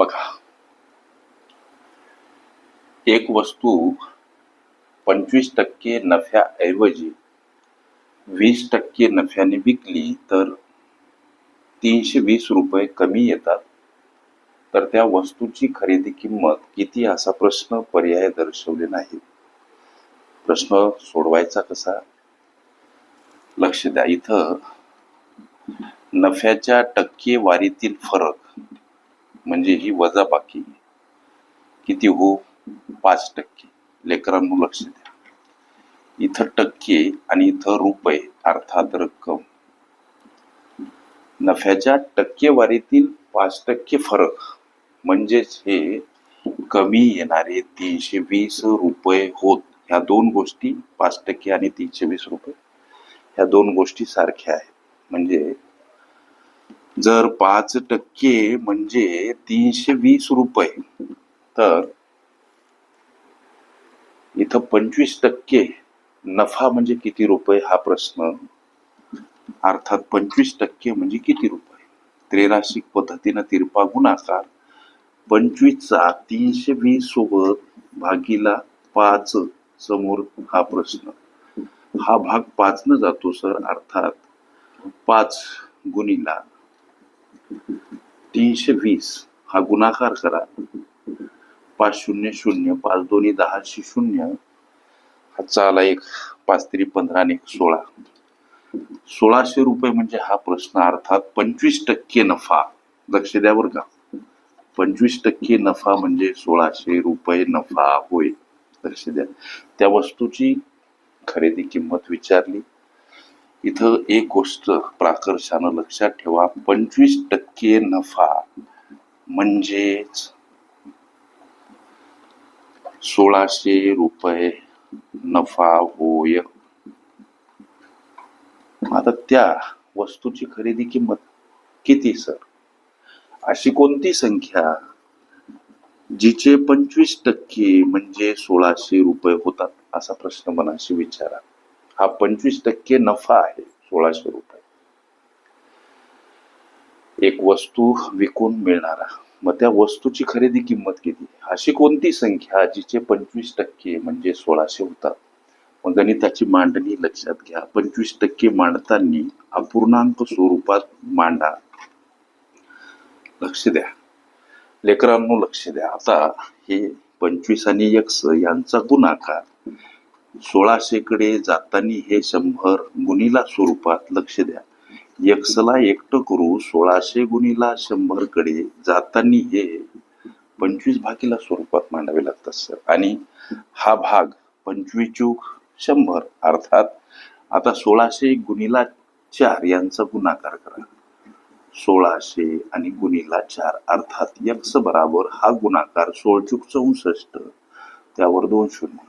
बघा. एक वस्तू पंचवीस टक्के नफ्याऐवजी वीस टक्के नफ्याने विकली तर तीनशे वीस रुपये कमी येतात. तर त्या वस्तूची खरेदी किंमत किती असा प्रश्न पर्याय दर्शवले नाही प्रश्न सोडवायचा कसा? लक्ष द्या. इथं नफ्याच्या टक्केवारीतील फरक म्हणजे ही वजाबाकी किती हो? पाच टक्के. लेकरांनो लक्ष द्या. इथं टक्के आणि इथं रुपये अर्थात रक्कम. नफ्याच्या टक्केवारीतील पाच टक्के फरक म्हणजेच हे कमी येणारे तीनशे वीस रुपये होत. ह्या दोन गोष्टी पाच टक्के आणि तीनशे वीस रुपये. ह्या दोन गोष्टी सारख्या आहेत. म्हणजे जर पाच टक्के म्हणजे तीनशे वीस रुपये तर इथं पंचवीस टक्के नफा म्हणजे किती रुपये हा प्रश्न? अर्थात पंचवीस टक्के म्हणजे किती रुपये? त्रेराशिक पद्धतीनं तिरपा गुणाकार पंचवीसचा तीनशे वीस सोबत भागीला पाच समोर हा प्रश्न. हा भाग पाचनं जातो सर. अर्थात पाच गुणीला तीनशे वीस हा गुणाकार करा. पाच शून्य शून्य पाच दोन्ही दहाशे शून्य हा चाला एक पाच तरी पंधरा आणि एक सोळा. सोळाशे रुपये म्हणजे हा प्रश्न अर्थात पंचवीस टक्के नफा. लक्ष द्या बरं का. पंचवीस टक्के नफा म्हणजे सोळाशे रुपये नफा होय. लक्ष द्या. त्या वस्तूची खरेदी किंमत विचारली. इथं एक गोष्ट प्राकर्षानं लक्षात ठेवा. पंचवीस टक्के नफा म्हणजेच सोळाशे रुपये नफा होय. आता त्या वस्तूची खरेदी किंमत किती सर? अशी कोणती संख्या जिचे पंचवीस टक्के म्हणजे सोळाशे रुपये होतात असा प्रश्न मनाशी विचारा. हा पंचवीस टक्के नफा आहे सोळाशे रुपये. एक वस्तू विकून मिळणारा. मग त्या वस्तूची खरेदी किंमत किती? अशी कोणती संख्या जिचे पंचवीस टक्के म्हणजे सोळाशे होतात? मग गणिताची मांडणी लक्षात घ्या. पंचवीस टक्के मांडताना अपूर्णांक स्वरूपात मांडा. लक्ष द्या. लेकरांनो लक्ष द्या. आता हे पंचवीस आणि एक्स यांचा गुणाकार सोळाशे जाताना हे शंभर गुणीला स्वरूपात लक्ष द्या. यक्षला एकटं करू सोळाशे गुणीला शंभरकडे जाताना हे पंचवीस भागीला स्वरूपात मांडावे लागतात सर. आणि हा भाग पंचवीस चूक शंभर अर्थात आता सोळाशे गुणीला चार यांचा गुणाकार करा. सोळाशे आणि गुणीला चार अर्थात यक्स बराबर हा गुणाकार सोळचूक चौसष्ट त्यावर दोन शून्य.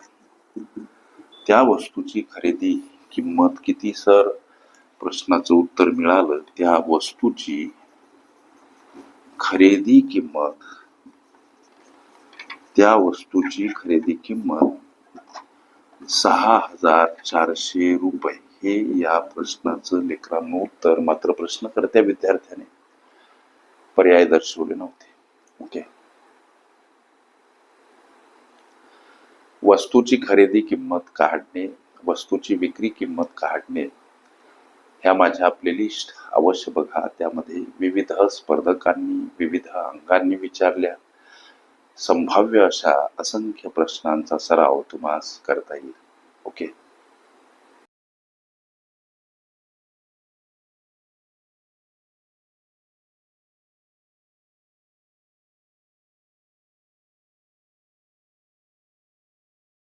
त्या वस्तूची खरेदी किंमत किती सर? प्रश्नाचं उत्तर मिळालं. त्या वस्तूची खरेदी किंमत. त्या वस्तूची खरेदी किंमत सहा हजार चारशे रुपये. हे या प्रश्नाचं लेकरांनो उत्तर मात्र प्रश्नकर्त्या विद्यार्थ्याने. पर्याय दर्शवले नव्हते ओके वस्तूची खरेदी किंमत काढणे वस्तूची विक्री किंमत काढणे ह्या माझ्या प्लेलिस्ट अवश्य बघा. त्यामध्ये विविध स्पर्धकांनी विविध अंगांनी विचारल्या. संभाव्य अशा असंख्य प्रश्नांचा सराव तुम्हाला करता येईल. ओके?